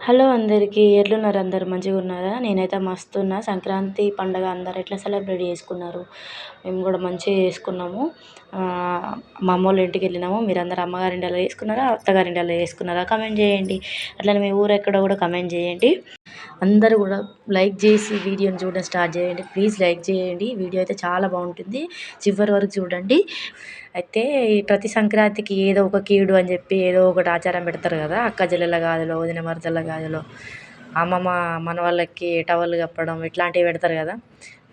Hello అందరికీ ఎట్లున్నారు అందరు? మంచిగా ఉన్నారా? నేనైతే మస్తు ఉన్నా సంక్రాంతి పండగ అందరు ఎట్లా సెలబ్రేట్ చేసుకున్నారు? మేము కూడా మంచిగా చేసుకున్నాము. మా అమ్మ వాళ్ళ ఇంటికి వెళ్ళినాము. మీరు అందరు అలా చేసుకున్నారా అత్తగారింటి అలా చేసుకున్నారా? కమెంట్ చేయండి. అట్లనే మీ ఊరు ఎక్కడో కూడా కమెంట్ చేయండి. అందరూ కూడా లైక్ చేసి వీడియోని చూడడం స్టార్ట్ చేయండి. ప్లీజ్ లైక్ చేయండి. వీడియో అయితే చాలా బాగుంటుంది. చివరి వరకు చూడండి. అయితే ప్రతి సంక్రాంతికి ఏదో ఒక కీడు అని చెప్పి ఏదో ఒకటి ఆచారం పెడతారు కదా. అక్క జల్లెల గాజులో వదిన మరదల గాజులో అమ్మమ్మ మన వాళ్ళకి టవల్ కప్పడం ఇట్లాంటివి పెడతారు కదా.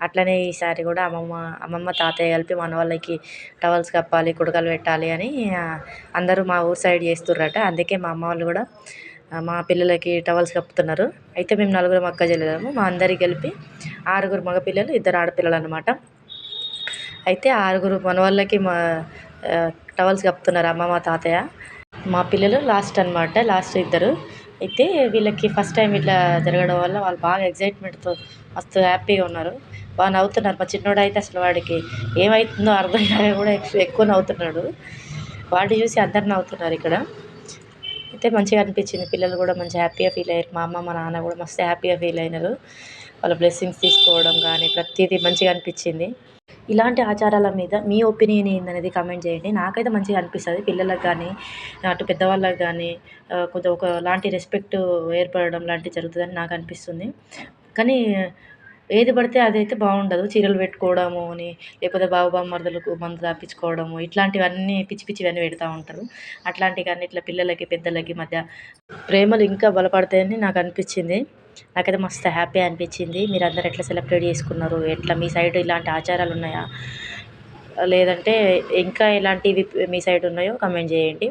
అట్లనే ఈసారి కూడా అమ్మమ్మ అమ్మమ్మ తాతయ్య కలిపి మన వాళ్ళకి టవల్స్ కప్పాలి కుడకలు పెట్టాలి అని అందరూ మా ఊరు సైడ్ చేస్తుర్రట. అందుకే మా అమ్మ వాళ్ళు కూడా మా పిల్లలకి టవల్స్ కప్పుతున్నారు. అయితే మేము నలుగురం అక్క చెల్లెలము మా అందరికి కలిపి ఆరుగురు మగపిల్లలు ఇద్దరు ఆడపిల్లలు అనమాట అయితే ఆరుగురు మనవాళ్ళకి మా టవల్స్ కప్పుతున్నారు అమ్మమ్మ తాతయ్య. మా పిల్లలు లాస్ట్ అనమాట లాస్ట్ ఇద్దరు. అయితే వీళ్ళకి ఫస్ట్ టైం ఇట్లా జరగడం వల్ల వాళ్ళు బాగా ఎగ్జైట్మెంట్తో మస్తు హ్యాపీగా ఉన్నారు. బాగా నవ్వుతున్నారు. మా చిన్నోడు అయితే అసలు వాడికి ఏమవుతుందో అర్థం కాక కూడా ఎక్కువ నవ్వుతున్నాడు. వాడిని చూసి అందరు నవ్వుతున్నారు ఇక్కడ. అయితే మంచిగా అనిపించింది. పిల్లలు కూడా మంచి హ్యాపీగా ఫీల్ అయ్యారు. మా అమ్మ మా నాన్న కూడా మస్తు హ్యాపీగా ఫీల్ అయినారు. వాళ్ళ బ్లెస్సింగ్స్ తీసుకోవడం కానీ ప్రతిదీ మంచిగా అనిపించింది. ఇలాంటి ఆచారాల మీద మీ ఒపీనియన్ ఏందనేది కమెంట్ చేయండి. నాకైతే మంచిగా అనిపిస్తుంది. పిల్లలకు కానీ అటు పెద్దవాళ్ళకి కానీ కొంచెం ఒకలాంటి రెస్పెక్ట్ ఏర్పడడం లాంటివి జరుగుతుందని నాకు అనిపిస్తుంది. కానీ ఏది పడితే అదైతే బాగుండదు. చీరలు పెట్టుకోవడము అని లేకపోతే బావ బామ్మర్దులకు మందు తాపించుకోవడము ఇట్లాంటివన్నీ పిచ్చి పిచ్చివన్నీ పెడతా ఉంటారు. అట్లాంటివి కానీ ఇట్లా పిల్లలకి పెద్దలకి మధ్య ప్రేమలు ఇంకా బలపడతాయని నాకు అనిపించింది. నాకైతే మస్తు హ్యాపీ అనిపించింది. మీరు అందరు ఎట్లా సెలబ్రేట్ చేసుకున్నారు? ఎట్లా మీ సైడ్ ఇలాంటి ఆచారాలు ఉన్నాయా? లేదంటే ఇంకా ఎలాంటివి మీ సైడ్ ఉన్నాయో కమెంట్ చేయండి.